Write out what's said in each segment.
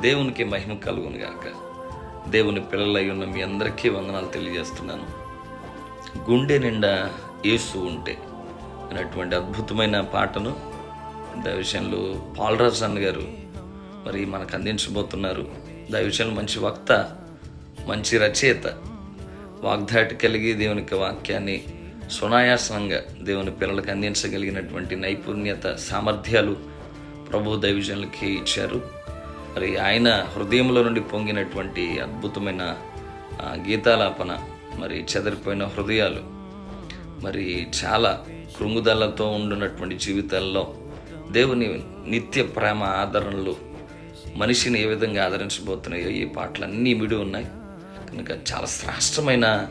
దేవునికి మహిమ కలుగును గాక. దేవుని పిల్లలై ఉన్న మీ అందరికీ వందనాలు తెలియజేస్తున్నాను. గుండె నిండా యేసు ఉంటే అనేటువంటి అద్భుతమైన పాటను దైవశంలో పాలరాజు అన్న గారు మరి మనకు అందించబోతున్నారు. దైవశంలో మంచి వక్త మంచి రచయిత వాగ్దాటి కలిగి దేవునికి వాక్యాన్ని సునాయాసనంగా దేవుని పిల్లలకు అందించగలిగినటువంటి నైపుణ్యత సామర్థ్యాలు ప్రభు దైవజనులకి ఇచ్చారు. మరి ఆయన హృదయంలో నుండి పొంగినటువంటి అద్భుతమైన గీతాలాపన మరి చెదరిపోయిన హృదయాలు మరి చాలా కృంగుదలతో ఉండున్నటువంటి జీవితాల్లో దేవుని నిత్య ప్రేమ ఆదరణలు మనిషిని ఏ విధంగా ఆదరించబోతున్నాయో ఈ పాటలు అన్నీ మిడి ఉన్నాయి. కనుక చాలా శ్రేష్టమైన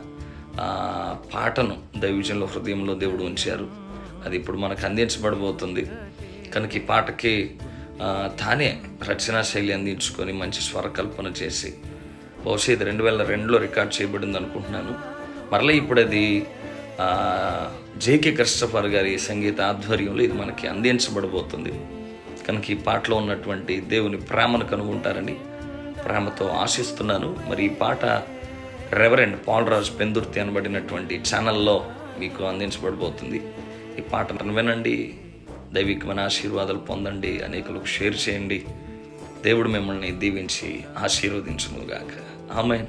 పాటను దైవజంలో హృదయంలో దేవుడు ఉంచారు. అది ఇప్పుడు మనకు అందించబడబోతుంది. కనుక ఈ పాటకి తానే రచనా శైలి అందించుకొని మంచి స్వరకల్పన చేసి బహుశా ఇది రెండు వేల రెండులో రికార్డ్ చేయబడింది అనుకుంటున్నాను. మరలా ఇప్పుడు అది జేకే క్రిస్టఫర్ గారి సంగీత ఆధ్వర్యంలో ఇది మనకి అందించబడబోతుంది. కనుక ఈ పాటలో ఉన్నటువంటి దేవుని ప్రేమను కనుగొంటారని ప్రేమతో ఆశిస్తున్నాను. మరి ఈ పాట రెవరెండ్ పాలరాజ్ పెందుర్తి అనబడినటువంటి ఛానల్లో మీకు అందించబడబోతుంది. ఈ పాటను వినండి. దైవికమైన ఆశీర్వాదాలు పొందండి అనేకులకు షేర్ చేయండి. దేవుడు మిమ్మల్ని దీవించి ఆశీర్వదించునుగాక. ఆమె